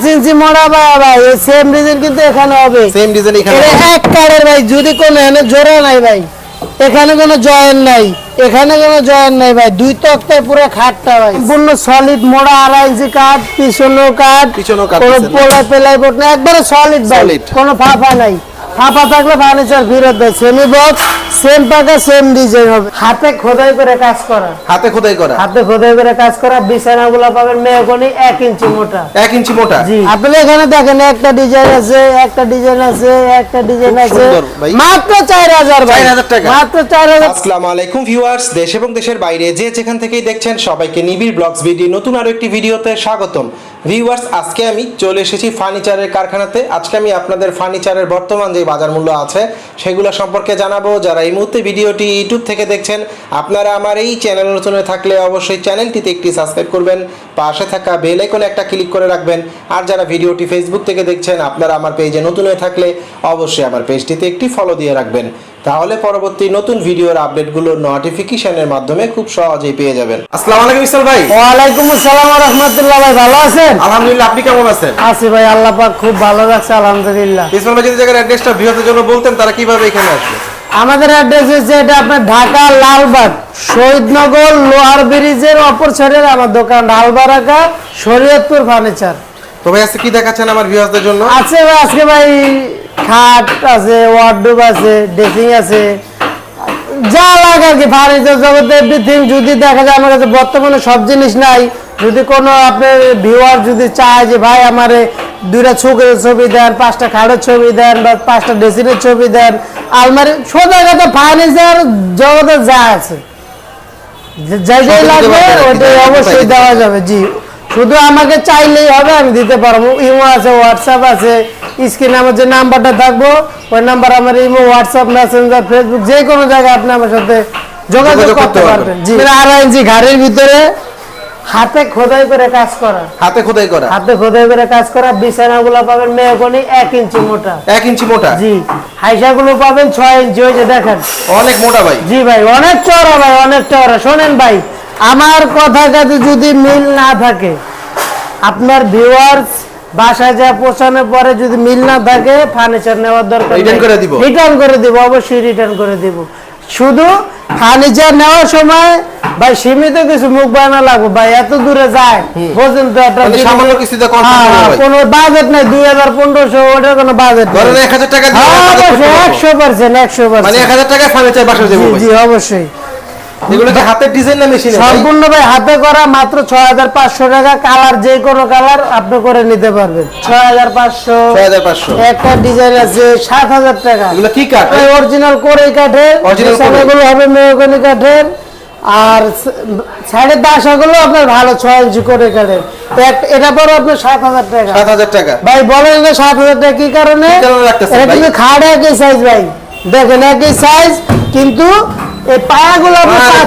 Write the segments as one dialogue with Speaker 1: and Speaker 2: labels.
Speaker 1: পাঁচ ইঞ্চি মোড়া ভাই সেম ডিজাইন কিন্তু এখানে হবে।
Speaker 2: সেম ডিজাইন এখানে
Speaker 1: এটা এক কারের ভাই যদি কোনো এনে জোড়া নাই ভাই এখানে কোনো জয়েন নাই এখানে কোনো জয়েন নাই ভাই দুই তক্তায় পুরো খাটটা ভাই। সম্পূর্ণ সলিড মোড়া আড়াই ইঞ্চি কাঠ পিছনো কাঠ
Speaker 2: পিছনো কাঠ?
Speaker 1: পোলা পেলাই বোট না একবারে সলিড ভাই কোনো ফাঁপা নাই। ফাঁপা থাকলে ফার্নিচার ফিরত দেয়। সেমি বক্স সেম পাকা সেম ডিজাইন হবে। হাতে খোদাই করে কাজ করা।
Speaker 2: হাতে খোদাই করা।
Speaker 1: হাতে খোদাই করে কাজ করা বিছানাগুলো পাবেন মেহগনি এক ইঞ্চি মোটা।
Speaker 2: এক ইঞ্চি মোটা।
Speaker 1: জি। আপনি এখানে দেখেন একটা ডিজাইন আছে একটা ডিজাইন আছে একটা ডিজাইন
Speaker 2: খুব
Speaker 1: আছে। মাত্র চার হাজার ভাই।
Speaker 2: 4,000 টাকা।
Speaker 1: মাত্র চার হাজার।
Speaker 2: আসসালামু আলাইকুম ভিউয়ার্স দেশ এবং দেশের বাইরে যে যেখান থেকেই দেখছেন সবাইকে নিবিড় ব্লগস ভিডিও নতুন আরও একটি ভিডিওতে স্বাগতম। ভিউয়ার্স আজকে আমি চলে এসেছি ফার্নিচারের কারখানাতে। আজকে আমি আপনাদের ফার্নিচারের বর্তমান যে বাজার মূল্য আছে, সেগুলো সম্পর্কে জানাব। যারা এই মুহূর্তে ভিডিওটি ইউটিউব থেকে দেখছেন, আপনারা আমার এই চ্যানেল নতুন থাকলে অবশ্যই চ্যানেলটিতে একটি সাবস্ক্রাইব করবেন, পাশে থাকা বেল আইকনে একটা ক্লিক করে রাখবেন। আর যারা ভিডিওটি ফেসবুক থেকে দেখছেন, আপনারা আমার পেজে নতুন হয়ে থাকলে অবশ্যই আমার পেজটিতে একটি ফলো দিয়ে রাখবেন। তাহলে পরবর্তী নতুন ভিডিওর আপডেটগুলো নোটিফিকেশনের মাধ্যমে খুব সহজেই পেয়ে যাবেন। আসসালামু আলাইকুম ইসলাম ভাই।
Speaker 1: ওয়ালাইকুম আসসালাম রহমতুল্লাহ ভাই ভালো আছেন?
Speaker 2: আলহামদুলিল্লাহ আপনি কেমন আছেন?
Speaker 1: আছি ভাই আল্লাহ পাক খুব ভালো রাখছে আলহামদুলিল্লাহ।
Speaker 2: ইসলাম ভাই যদি জায়গার অ্যাড্রেসটা ভিউয়ারদের জন্য বলতেন তারা কীভাবে এখানে আসবে?
Speaker 1: আমাদের অ্যাড্রেস হচ্ছে এটা আপনার ঢাকা লালবাগ শহীদনগর লোহার ব্রিজের অপর সাইডের আমার দোকান লালবারাকা শরীয়তপুর ফার্নিচার।
Speaker 2: তো ভাই আজকে কি দেখাচ্ছেন আমার ভিউয়ারদের জন্য?
Speaker 1: আছে ভাই আজকে ভাই খাট আছে ওয়ার্ডরোব আছে ড্রেসিং আছে। যা লাগে আর কি ফার্নিচার জগতে এভরিথিং যদি দেখা যায় আমার কাছে বর্তমানে সব জিনিস নাই। যদি কোনো আপনার ভিউয়ার যদি চায় যে ভাই আমার দুইটা ছুকের ছবি দেন পাঁচটা খাটের ছবি দেন বা পাঁচটা ড্রেসিংয়ের ছবি দেন আলমারি সোজা কথা ফার্নিচার জগতে যা আছে। যাই যাই লাগবে ওইটাই অবশ্যই দেওয়া যাবে জি। শুধু আমাকে চাইলেই হবে আমি দিতে পারব। ইমো আছে হোয়াটসঅ্যাপ আছে স্ক্রিনে আমার যে নাম্বারটা থাকব ওই নাম্বার আমার ইমো হোয়াটসঅ্যাপ মেসেঞ্জার ফেসবুক যে কোনো জায়গায় আপনি আমার সাথে যোগাযোগ
Speaker 2: করতে
Speaker 1: পারবেন। জি। আড়াই ইঞ্চি ঘাড়ির ভিতরে হাতে খোদাই করে কাজ করা।
Speaker 2: হাতে খোদাই করা।
Speaker 1: হাতে খোদাই করে কাজ করা বিছানাগুলো পাবেন মেয়কনি এক ইঞ্চি মোটা।
Speaker 2: এক ইঞ্চি মোটা।
Speaker 1: জি হাইসাগুলো পাবেন ছয় ইঞ্চি ওই যে দেখেন।
Speaker 2: অনেক মোটা ভাই।
Speaker 1: জি ভাই অনেক চড়া ভাই অনেক চড়া শোনেন ভাই আমার কথা কাছে যদি মিল না থাকে আপনার ভিউয়ার্স বাসায় যা পৌঁছানোর পরে যদি মিল না থাকে ফার্নিচার নেওয়ার দরকার
Speaker 2: Return করে দিব?
Speaker 1: রিটার্ন করে দিব অবশ্যই রিটার্ন করে দিব। শুধু ফার্নিচার নেওয়ার সময় ভাই সীমিত কিছু মুখ বানা লাগবে। ভাই এত দূরে যায় বোঝেন তো একটা
Speaker 2: মানে সামান্য
Speaker 1: হ্যাঁ। কোনো বাজেট নাই দুই হাজার পনেরোশো ওটার কোনো বাজেট
Speaker 2: ধরেন এক হাজার টাকা দিয়ে
Speaker 1: হ্যাঁ,
Speaker 2: পারব।
Speaker 1: একশো পার্সেন্ট একশো
Speaker 2: মানে এক
Speaker 1: পার্সেন্ট
Speaker 2: হাজার টাকায় ফার্নিচার বাসা দেবো
Speaker 1: জি জি অবশ্যই।
Speaker 2: এগুলো কি হাতের ডিজাইন না মেশিনে
Speaker 1: সম্পূর্ণ ভাই হাতে করা মাত্র ছয় হাজার পাঁচশো টাকা কালার যে কোনো কালার আপনি করে নিতে পারবেন। ছয় হাজার পাঁচশো
Speaker 2: ছয় হাজার পাঁচশো।
Speaker 1: একটা ডিজাইন আছে সাত হাজার টাকা।
Speaker 2: এগুলো কি কাঠ?
Speaker 1: অরিজিনাল করে কাঠের
Speaker 2: Original কোরেই।
Speaker 1: হবে মেহগনি কাঠের আর সাইডের দাসাগুলো আপনার ভালো ছয় ইঞ্চি করে এক- এটা পরে আপনার সাত হাজার টাকা।
Speaker 2: সাত হাজার টাকা।
Speaker 1: ভাই বলেন না সাত হাজার টাকা কি কারণে?
Speaker 2: কি
Speaker 1: এটা কিন্তু খাট একই সাইজ ভাই। দেখেন একই সাইজ কিন্তু এই পায়াগুলো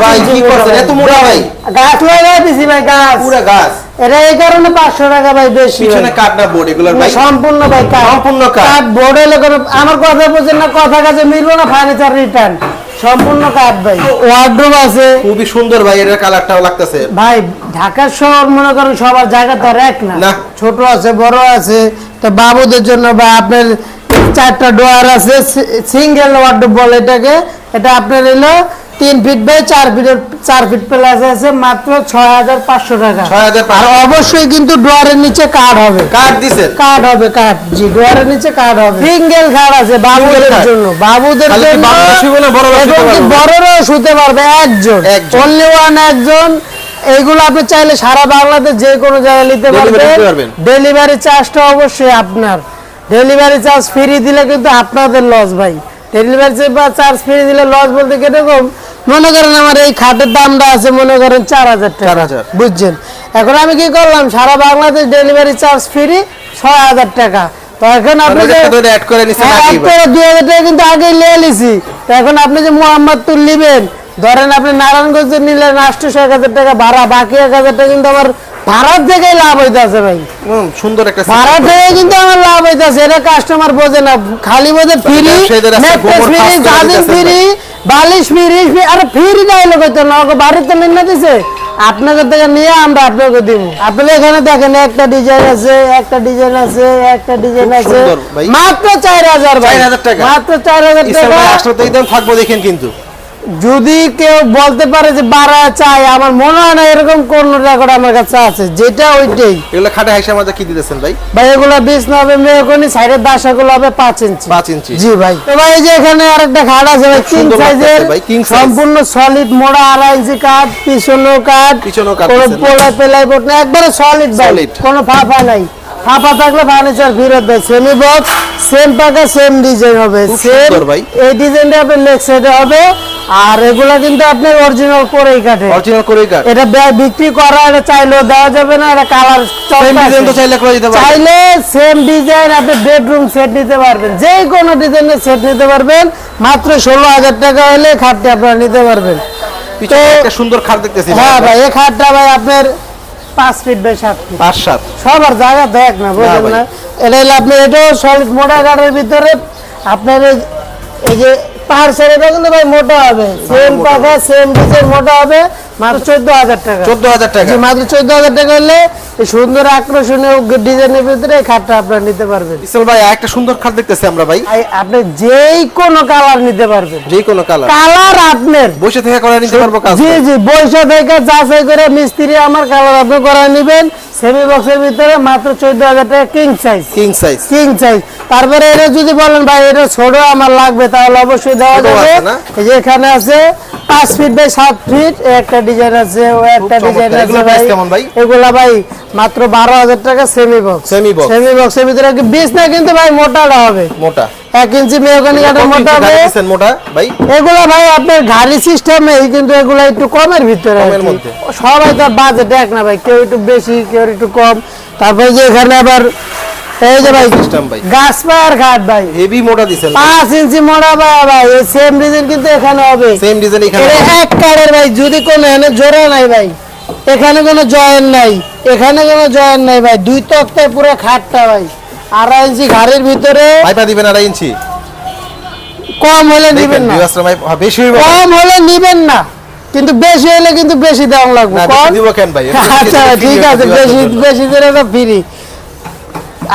Speaker 2: ভাই, কি করছেন? এত মোটা ভাই?
Speaker 1: গাছ লাগাই দিছি ভাই গাছ।
Speaker 2: পুরো গাছ।
Speaker 1: এটা এই কারণে পাঁচশো টাকা ভাই বেশি
Speaker 2: পিছনে
Speaker 1: ভাই।
Speaker 2: না বোর্ড এগুলোর ভাই?
Speaker 1: সম্পূর্ণ ভাই কাঠ।
Speaker 2: সম্পূর্ণ কাঠ।
Speaker 1: কাঠ বোর্ড এলে আমার কথা বলছেন না কথা কাছে মিলবো না ফার্নিচার রিটার্ন সম্পূর্ণ কাঠ ভাই। ওয়ার্ডরোব আছে।
Speaker 2: খুবই সুন্দর ভাই এটার কালারটাও লাগতেছে।
Speaker 1: ভাই ঢাকার শহর মনে করেন সবার জায়গা তো আর এক না।
Speaker 2: না।
Speaker 1: ছোট আছে বড় আছে তো বাবুদের জন্য বা আপনার চারটা ডোয়ার আছে সিঙ্গেল ওয়ার্ডরোব বলে এটাকে। এটা আপনার এলো তিন ফিট বাই চার ফিটের চার ফিট প্লাস আছে মাত্র ছয় হাজার পাঁচশো টাকা। আর অবশ্যই কিন্তু ডোয়ারের নিচে কাঠ হবে।
Speaker 2: কাঠ দিছেন?
Speaker 1: কাঠ হবে কাঠ। জি ডোয়ারের নিচে কাঠ হবে। সিঙ্গেল আছে বাবুদের জন্য। বাবুদের জন্য? বড়রাও শুতে পারবে? একজন। অনলি ওয়ান একজন। এইগুলো আপনি চাইলে সারা বাংলাদেশ যে কোনো জায়গায় নিতে পারবেন। ডেলিভারি চার্জটা অবশ্যই আপনার। ডেলিভারি চার্জ ফ্রি দিলে কিন্তু আপনাদের লস ভাই। ডেলিভারি চার্জ ফ্রি দিলে লস বলতে কীরকম? মনে করেন আমার এই খাটের দামটা আছে মনে করেন চার হাজার টাকা। বুঝছেন? এখন আমি কি করলাম? সারা বাংলাদেশ ডেলিভারি চার্জ ফ্রি ছয় হাজার টাকা। তো এখন আপনি হ্যাঁ, দুই হাজার টাকা কিন্তু আগে নিয়ে লিছি তো এখন আপনি যে মোহাম্মদপুর নিবেন ধরেন আপনি নারায়ণগঞ্জ নিলেন আটশো এক হাজার টাকা ভাড়া বাকি এক হাজার টাকা কিন্তু আমার ভাড়ার থেকেই লাভ হইতেছে ভাই।
Speaker 2: সুন্দর একটা
Speaker 1: ভাড়া থেকে কিন্তু আমার লাভ হইতেছে এটা কাস্টমার বোঝে না খালি বোঝে ফ্রি ম্যাট্রেস ফ্রি ফ্রি বালিশ ফ্রি আরে ফ্রি ডাইলগ হইতো না ওকে বাড়িতে নিয়ে দিছে। আপনাদের থেকে নিয়ে আমরা আপনাকে দিব। আপনি এখানে দেখেন একটা ডিজাইন আছে একটা ডিজাইন আছে একটা ডিজাইন আছে। মাত্র চার হাজার ভাই।
Speaker 2: 4,000 টাকা।
Speaker 1: মাত্র চার হাজার টাকা।
Speaker 2: আসলে তো একদম থাকব দেখেন কিন্তু।
Speaker 1: যদি কেউ বলতে পারে যে বাড়া চাই আমার মনে হয় না এরকম কোন রেকর্ড আমার কাছে আছে। যেটা ওইটাই।
Speaker 2: এগুলো খাটে হাইসা আমাদের কি দিতেছেন ভাই?
Speaker 1: ভাই এগুলো বিশ হবে মেয়কনি সাইডের দাসাগুলো হবে পাঁচ ইঞ্চি।
Speaker 2: পাঁচ ইঞ্চি।
Speaker 1: জি ভাই। তো ভাই এই যে এখানে আরেকটা খাট আছে ভাই কিং সাইজের। সম্পূর্ণ সলিড মোড়া আড়াই ইঞ্চি কাঠ পিছনেও কাঠ
Speaker 2: পিছনেও কাঠ
Speaker 1: কোনো পেলাই বোট না একবারে সলিড ভাই। কোনো ফাফা নাই। ফাফা থাকলে ফার্নিচার ফেরত দেয়। সেমি বক্স সেম পাকা সেম ডিজাইন হবে। সেম
Speaker 2: ভাই।
Speaker 1: এই ডিজাইনটা আপনার লেগ সাইডে হবে। আর এগুলা কিন্তু আপনি অরিজিনাল করেই কাটে।
Speaker 2: অরিজিনাল করেই কাটে।
Speaker 1: এটা বিক্রি করা এটা চাইলেও দেওয়া যাবে না এটা কালার
Speaker 2: সেম ডিজাইন তো চাইলে করে দিতে পারবেন
Speaker 1: চাইলে সেম ডিজাইন আপনি বেডরুম সেট নিতে পারবেন। যে কোনো ডিজাইনের সেট নিতে পারবেন। মাত্র ষোলো হাজার টাকা হলে খাটটি আপনারা নিতে পারবেন।
Speaker 2: পিছনে একটা সুন্দর খাট দেখতেছি
Speaker 1: হ্যাঁ ভাই এই খাটটা ভাই আপনার পাঁচ ফিট বাই সাত ফিট
Speaker 2: পাঁচ সাত।
Speaker 1: সবার জায়গা দেখ না বুঝলেন। না। এটা হলো আপনি এটাও সলিড মোটা কাঠের ভিতরে। আপনার এই যে পাহাড় ছেড়েটা কিন্তু ভাই মোটা হবে। সেম পাখা সেম ডিজাইন মোটা হবে। মাত্র চোদ্দ হাজার টাকা।
Speaker 2: চোদ্দ হাজার টাকা
Speaker 1: মাত্র চোদ্দ হাজার টাকা হলে সুন্দর আকর্ষণীয় ডিজাইনের ভিতরে এই খাটটা আপনারা নিতে পারবেন।
Speaker 2: ইসলাম ভাই একটা সুন্দর খাট দেখতেছি আমরা ভাই।
Speaker 1: আপনি যেই কোনো কালার নিতে পারবেন।
Speaker 2: যে কোনো কালার।
Speaker 1: কালার আপনার।
Speaker 2: বসে থেকে করে নিতে পারব কাজ
Speaker 1: জি জি বৈশা থেকে যাচাই করে মিস্ত্রি আমার কালার আপনি করে নেবেন। সেমি বক্সের ভিতরে মাত্র চোদ্দ হাজার টাকা king size
Speaker 2: king size
Speaker 1: king size তারপরে এটা যদি বলেন ভাই এটা ছোট আমার লাগবে তাহলে অবশ্যই দেওয়া যাবে। এখানে আছে পাঁচ ফিট বাই সাত ফিট একটা ডিজাইন আছে ও একটা ডিজাইন আছে ভাই? এগুলা ভাই মাত্র বারো হাজার টাকা semi box
Speaker 2: Semi box।
Speaker 1: Semi বক্সের ভিতরে কি বিশ না কিন্তু ভাই মোটাটা হবে।
Speaker 2: মোটা।
Speaker 1: এক ইঞ্চি মেহগনি কাঠের মোটা হবে।
Speaker 2: মোটা ভাই।
Speaker 1: এগুলো ভাই আপনার গাড়ি সিস্টেমে কিন্তু এগুলো একটু কমের ভিতরে। সবাই তো বাজেট এক না ভাই কেউ একটু বেশি কেউ একটু কম। তারপরে যে এখানে আবার এই যে ভাই গাছ ঘাট ভাই।
Speaker 2: হেভি মোটা দিচ্ছেন
Speaker 1: পাঁচ ইঞ্চি মোড়া ভাই ভাই এই সেম ডিজাইন কিন্তু এখানে হবে।
Speaker 2: সেম ডিজাইন এখানে
Speaker 1: এক কারের ভাই যদি কোনো এখানে জোড়া নাই ভাই। এখানে কোনো জয়েন নাই। এখানে কোনো জয়েন নাই ভাই। দুই তক্তায় পুরো খাটটা ভাই। আড়াই ইঞ্চি ঘাড়ের ভিতরে
Speaker 2: পাইপা দিবেন আড়াই ইঞ্চি।
Speaker 1: কম হলে নিবেন না।
Speaker 2: হ্যাঁ, বেশি
Speaker 1: কম হলে নিবেন না। কিন্তু বেশি হলে কিন্তু বেশি দাম লাগবে।
Speaker 2: না, দিব কেন ভাই?
Speaker 1: আচ্ছা ঠিক আছে বেশি বেশি করে তো ফ্রি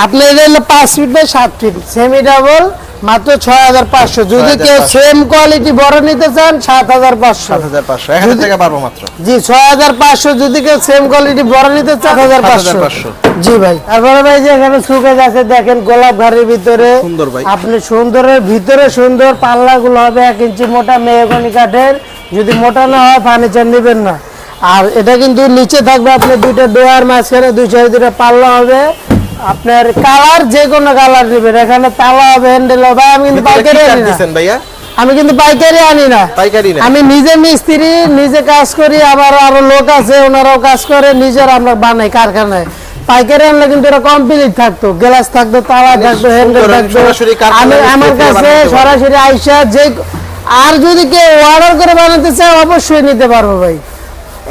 Speaker 1: আপনি এটা হলো পাঁচ ফিট বাই সাত ফিট সেমি ডাবল মাত্র ছয় হাজার পাঁচশো। যদি কেউ সেম কোয়ালিটি বড় নিতে চান সাত হাজার পাঁচশো।
Speaker 2: সাত হাজার পাঁচশো। এক হাজার টাকা পারব মাত্র।
Speaker 1: জি ছয় হাজার পাঁচশো যদি কেউ সেম কোয়ালিটি বড় নিতে চান হাজার পাঁচশো। জি ভাই। তারপরে ভাই যে এখানে সুকেজ আছে দেখেন গোলাপ ঘাড়ির ভিতরে।
Speaker 2: সুন্দর ভাই।
Speaker 1: আপনি সুন্দরের ভিতরে সুন্দর পাল্লা গুলো হবে এক ইঞ্চি মোটা মেহগনি কাঠের। যদি মোটা না হয় ফার্নিচার নেবেন না। আর এটা কিন্তু নিচে থাকবে আপনি দুইটা ডোয়ার মাঝখানে দুই সাইড দুইটা পাল্লা হবে। আপনার কালার যে কোনো কালার নেবেন। এখানে তালা হবে হ্যান্ডেল হবে আমি কিন্তু পাইকারি আনি না।
Speaker 2: ভাইয়া?
Speaker 1: আমি কিন্তু পাইকারি আনি না।
Speaker 2: পাইকারি না
Speaker 1: আমি নিজে মিস্ত্রি নিজে কাজ করি আবার আরও লোক আছে ওনারাও কাজ করে নিজের আমরা বানাই কারখানায়। পাইকারি আনলে কিন্তু এটা কমপ্লিট থাকতো। গ্লাস থাকতো তালা থাকতো হ্যান্ডেল থাকতো। আমি আমার কাছে সরাসরি আইসা যে আর যদি কেউ অর্ডার করে বানাতে চায় অবশ্যই নিতে পারব ভাই।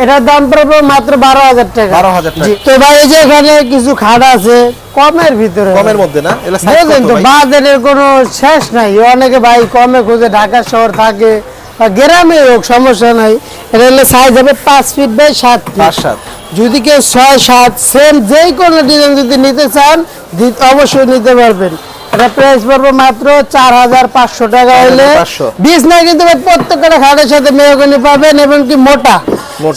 Speaker 1: এটার দাম পড়বে মাত্র বারো হাজার টাকা।
Speaker 2: 12,000 টাকা।
Speaker 1: তো ভাই এই যে এখানে কিছু খাট আছে কমের ভিতরে।
Speaker 2: কমের মধ্যে না?
Speaker 1: বুঝলেন তো বাজারের কোনো শেষ নাই। অনেকে ভাই কমে খুঁজে ঢাকা শহর থাকে বা গ্রামে হোক সমস্যা নাই। এটা হলে সাইজ হবে পাঁচ ফিট বাই সাত ফিট
Speaker 2: সাত।
Speaker 1: যদি কেউ ছয় সাত সেম যেই কোনো ডিজাইন যদি নিতে চান অবশ্যই নিতে পারবেন। এটা প্রাইস পড়বে মাত্র চার হাজার পাঁচশো টাকা হলে
Speaker 2: 4,500
Speaker 1: বিশ নাই কিন্তু প্রত্যেকটা খাটের সাথে মেহগনি পাবেন এবং কি মোটা।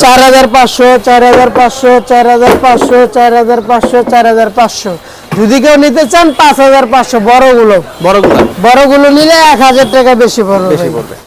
Speaker 1: চার হাজার পাঁচশো চার হাজার পাঁচশো চার হাজার পাঁচশো চার হাজার পাঁচশো চার হাজার পাঁচশো। যদি কেউ নিতে চান পাঁচ হাজার পাঁচশো। বড়গুলো।
Speaker 2: বড়গুলা।
Speaker 1: বড়গুলো নিলে এক হাজার টাকা বেশি পড়বে
Speaker 2: বেশি পড়বে।